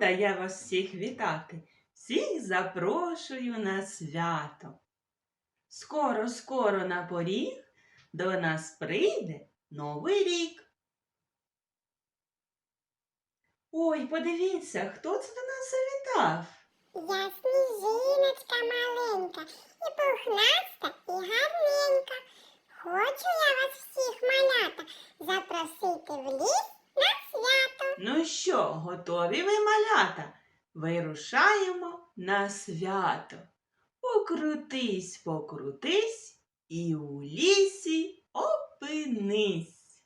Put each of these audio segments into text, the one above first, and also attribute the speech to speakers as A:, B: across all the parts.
A: рада я вас всіх вітати, всіх запрошую на свято. Скоро, скоро на поріг до нас прийде Новий рік. Ой, подивіться, хто це до нас завітав?
B: Я сніжиночка маленька, і пухнаста, і гарненька. Хочу я вас всіх малята запросити в ліс.
A: Ну що, готові ви малята? Вирушаємо на свято. Покрутись, покрутись і у лісі опинись.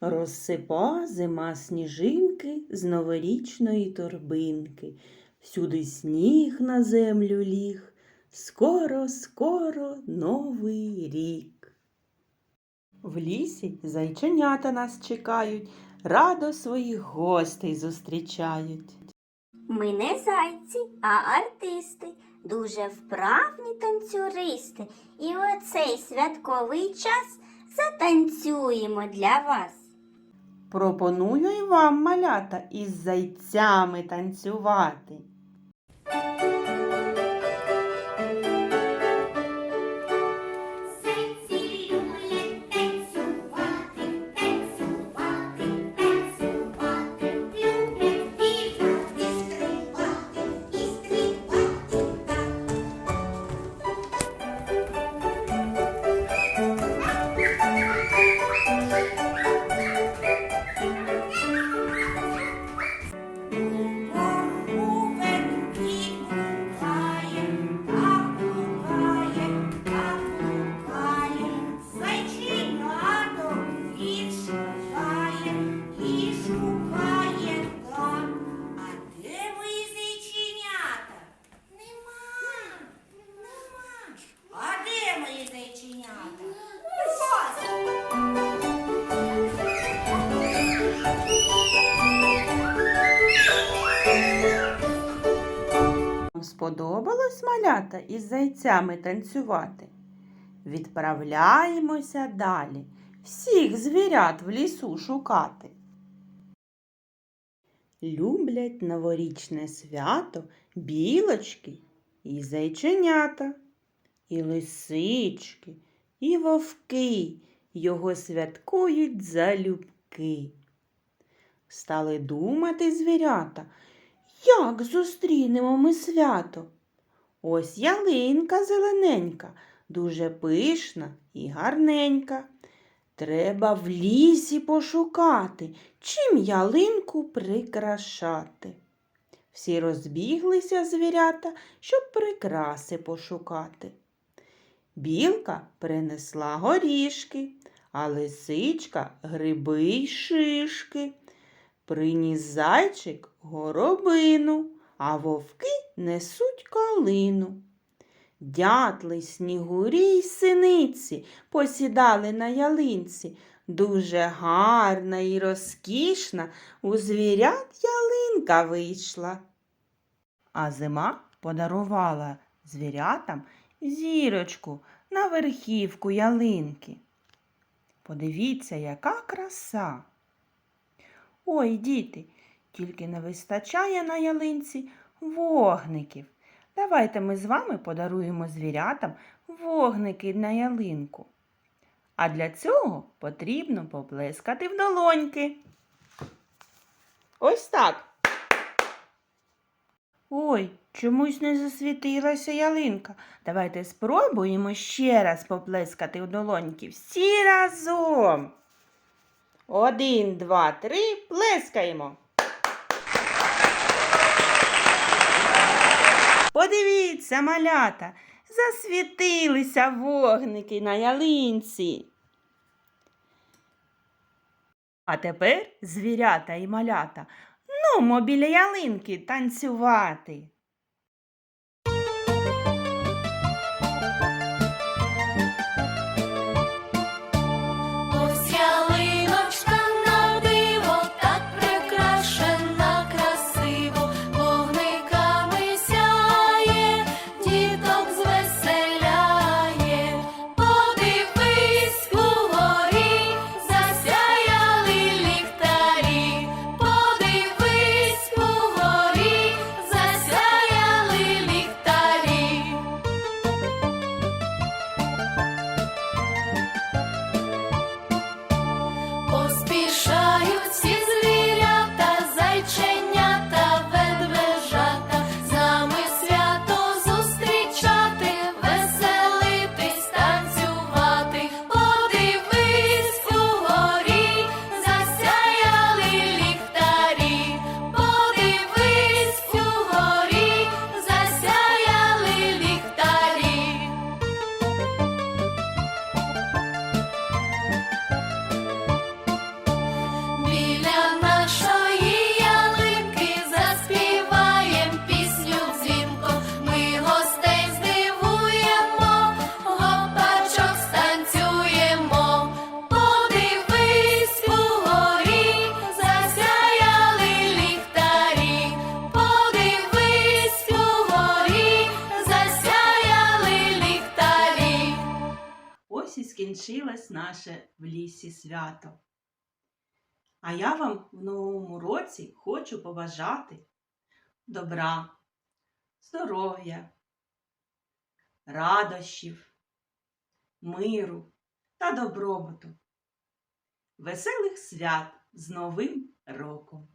A: Розсипа зима сніжинки з новорічної торбинки. Всюди сніг на землю ліг. Скоро, скоро новий рік. В лісі зайченята нас чекають, радо своїх гостей зустрічають.
C: Ми не зайці, а артисти, дуже вправні танцюристи. І в оцей святковий час затанцюємо для вас.
A: Пропоную і вам, малята, із зайцями танцювати. Сподобалось малята із зайцями танцювати? Відправляємося далі. Всіх звірят в лісу шукати. Люблять новорічне свято білочки і зайченята, і лисички, і вовки його святкують залюбки. Стали думати звірята, як зустрінемо ми свято? Ось ялинка зелененька, дуже пишна і гарненька. Треба в лісі пошукати, чим ялинку прикрашати. Всі розбіглися звірята, щоб прикраси пошукати. Білка принесла горішки, а лисичка гриби й шишки. Приніс зайчик горобину, а вовки несуть калину. Дятли, снігурі й синиці посідали на ялинці. Дуже гарна і розкішна у звірят ялинка вийшла. А зима подарувала звірятам зірочку на верхівку ялинки. Подивіться, яка краса. Ой, діти, тільки не вистачає на ялинці вогників. Давайте ми з вами подаруємо звірятам вогники на ялинку. А для цього потрібно поплескати в долоньки. Ось так. Ой, чомусь не засвітилася ялинка. Давайте спробуємо ще раз поплескати в долоньки. Всі разом. Один, два, три, плескаємо. Подивіться, малята, засвітилися вогники на ялинці. А тепер звірята і малята, ну, біля ялинки танцювати. Закінчилось наше в лісі свято. А я вам в новому році хочу побажати добра, здоров'я, радощів, миру та добробуту, веселих свят з Новим роком!